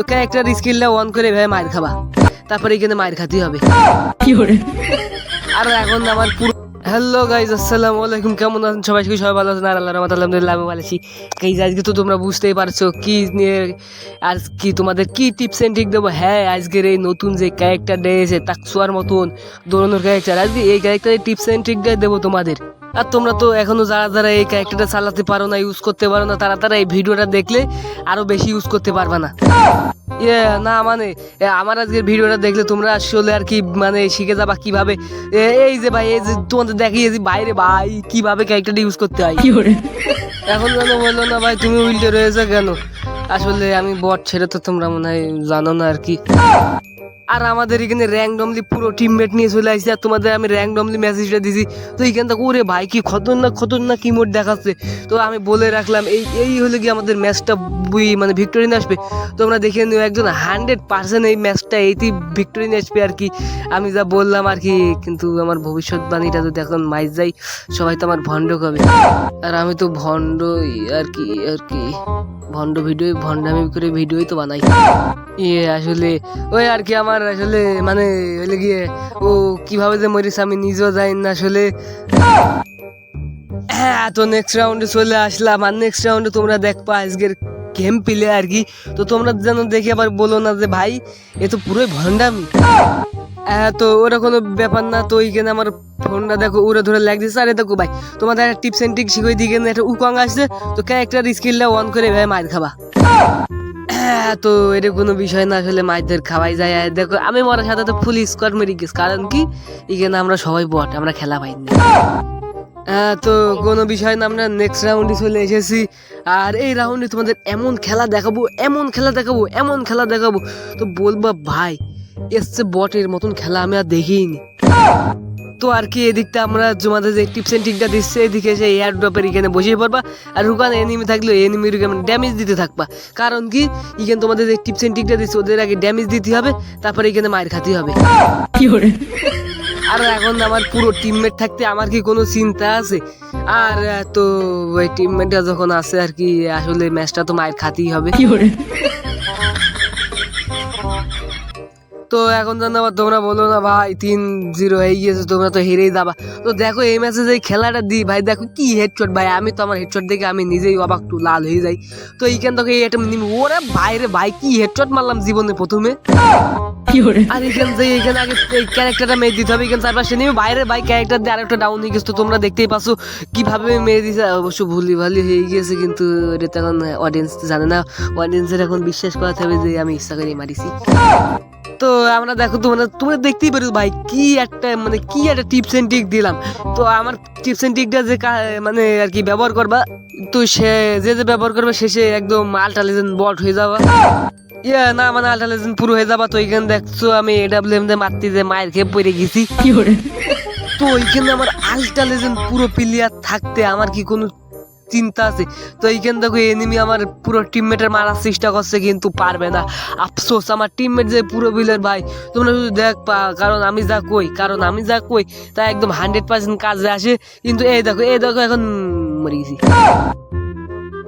তো ক্যারেক্টার স্কিলটা অন করে ভাই মায়ের খাবা। তারপরে এখানে মায়ের খাতেই হবে। আর এখন আমার পুরো হ্যালো গাইজ আসসালামু আলাইকুম কেমন আছেন? সবাই কি সবাই ভালো আছেন। আর আল্লাহ রহমত আলহামদুলিল্লাহ আমি ভালো আছি। গাইজ আজকে তো তোমরা বুঝতেই পারছ কি নিয়ে আর কি তোমাদের কি টিপস এন্ড ট্রিক দেবো? হ্যাঁ আজকের এই নতুন যে ক্যারেক্টার এসে তাকসুয়ার মতন দৌড়ানোর ক্যারেক্টার আজকে এই ক্যারেক্টারের টিপস এন্ড ট্রিকটাই দেবো তোমাদের। আর তোমরা তো এখনও যারা যারা এই ক্যারেক্টারটা চালাতে পারো না ইউজ করতে পারো না, তারা তারা এই ভিডিওটা দেখলে আরও বেশি ইউজ করতে পারবে না। ইয়ে না মানে আমার আজকের ভিডিওটা দেখলে তোমরা আসলে আর কি মানে শিখে যাবা কীভাবে। এই যে ভাই, এই যে তোমাদের দেখিয়েছি বাইরে ভাই, কীভাবে ক্যারেক্টারটা ইউজ করতে হয়। এখন যেন বলল না, ভাই, তুমি উল্টে রয়েছে কেন? আসলে আমি বট ছেড়ে তো তোমরা মনে হয় জানো না আর কি। আর আমাদের এখানে র্যান্ডমলি পুরো টিমমেট নিয়ে চলে আসছে, আর তোমাদের আমি র্যান্ডমলি মেসেজটা দিছি। তো এইখান থেকে, ওরে ভাই, কি খতরনাক খতরনাক কিমোট দেখাচ্ছে। তো আমি বলে রাখলাম, এই এই হলে কি আমাদের ম্যাচটা বুই মানে ভিক্টোরি আসবে। তোমরা দেখে নিও, একজন হান্ড্রেড পার্সেন্ট এই ম্যাচটা এইতেই ভিক্টোরি আসবে আর কি। আমি যা বললাম আর কি, কিন্তু আমার ভবিষ্যৎবাণীটা যদি এখন মাইজ যাই সবাই তো আমার ভণ্ড কবে আর আমি তো ভণ্ড আর কি আর কি। ভণ্ড ভিডিও ভণ্ডামি করে ভিডিওই তো বানাই। ইয়ে আসলে ওই আর কি আমার আসলে মানে হলে গিয়ে ও কীভাবে যে মরিস, আমি নিজেও যাই না আসলে। হ্যাঁ তো নেক্সট রাউন্ডে চলে আসলাম। আর নেক্সট রাউন্ডে তোমরা দেখবা আজকের গেম প্লে আর কি। তো তোমরা যেন দেখে আবার বলো না যে ভাই, এ তো পুরোই ভণ্ডামি। হ্যাঁ তো ওরা কোনো ব্যাপার না, তো ওইখানে আমার ফোনটা দেখো উড়ে ধরে লাগ দিচ্ছে আরে দেখো ভাই, তোমাদের একটা টিপস এন্ড ট্রিক শিখে দিকে একটা উকং আসছে। তো ক্যারেক্টার স্কিলটা অন করে ভাই মার খাবা। তো এটা কোনো বিষয় না, আসলে মাইদের খাওয়াই যায়। আর দেখো, আমি মরার সাথে তো ফুল স্কোয়াড মেরে গেছি। কারণ কি? এখানে আমরা সবাই বট, আমরা খেলা পাইনি হ্যাঁ তো কোনো বিষয় না, আমরা নেক্সট রাউন্ডে চলে এসেছি। আর এই রাউন্ডে তোমাদের এমন খেলা দেখাবো, এমন খেলা দেখাবো, এমন খেলা দেখাবো। তো বলবা ভাই এসছে বটের মতন খেলা আমি আর দেখিনি। তো আর কি এদিকটা আমরা তোমাদের যে টিপস এন্ড ট্রিকটা দিচ্ছে এদিকে এসে এয়ার ড্রপের এখানে বসে পড়বা আর ওখানে এনিমি থাকলে এনিমির ড্যামেজ দিতে থাকবা। কারণ কি এখানে তোমাদের যে টিপস এন্ড ট্রিকটা দিচ্ছে ওদের আগে ড্যামেজ দিতে হবে তারপরে এখানে মায়ের খাতে হবে। কি করে? আর এখন আমার পুরো টিমমেট থাকতে আমার কি কোনো চিন্তা আছে? আর তো ওই টিমমেটটা যখন আছে আর কি আসলে ম্যাচটা তো মায়ের খাতেই হবে। তো এখন যেন আবার তোমরা বলো না ভাই, তিন জিরো হয়ে গিয়েছে, তোমরা তো হেরেই যাবা। তো দেখো এই ম্যাচে যে খেলাটা দিই, ভাই দেখো কি হেডশট ভাই আমি তো আমার হেডশট দেখে আমি নিজেই অবাক একটু লাল হয়ে যাই। তো এইখান থেকে এই একটা ওরে বাইরে ভাই, কি হেডশট মারলাম জীবনে প্রথমে? আর দিতে হবে তো তোমরা দেখতেই পাচ্ছ কীভাবে মেরে অবশ্য ভুলি ভালি হয়ে গিয়েছে, কিন্তু এটা এখন অডিয়েন্স জানে না। অডিয়েন্সের এখন বিশ্বাস করাতে হবে যে আমি ইচ্ছা করে মারিছি। তো আমরা দেখো তোমরা দেখতেই পারো ভাই, কি একটা মানে কি একটা টিপস এন্ড ট্রিক দিলাম। তো আমার টিপস এন্ড ট্রিকটা যে মানে আর কি ব্যবহার করবা, তো সে যে যে ব্যবহার করবে শেষে একদম আল্ট্রা লেজেন্ড বট হয়ে যাবা। ইয়া না মানে আল্ট্রা লেজেন্ড পুরো হয়ে যাবা তো এখানে দেখছ আমি এডাব্লিউএম দিয়ে মারতে যে মায়ের খেয়ে পড়ে গেছি। তো ওইখানে আমার আল্ট্রা লেজেন্ড পুরো প্লেয়ার থাকতে আমার কি কোনো চিন্তা আছে? তো এইখানে দেখো এনিমি আমার পুরো টিমমেটের মারার চেষ্টা করছে কিন্তু পারবে না। আফসোস আমার টিমমেট যে পুরো বিলের ভাই তোমরা শুধু দেখ পা কারণ আমি যা কই কারণ আমি যা কই তা একদম হান্ড্রেড পার্সেন্ট কাজে আসে। কিন্তু এই দেখো এই দেখো এখন মরে গেছি।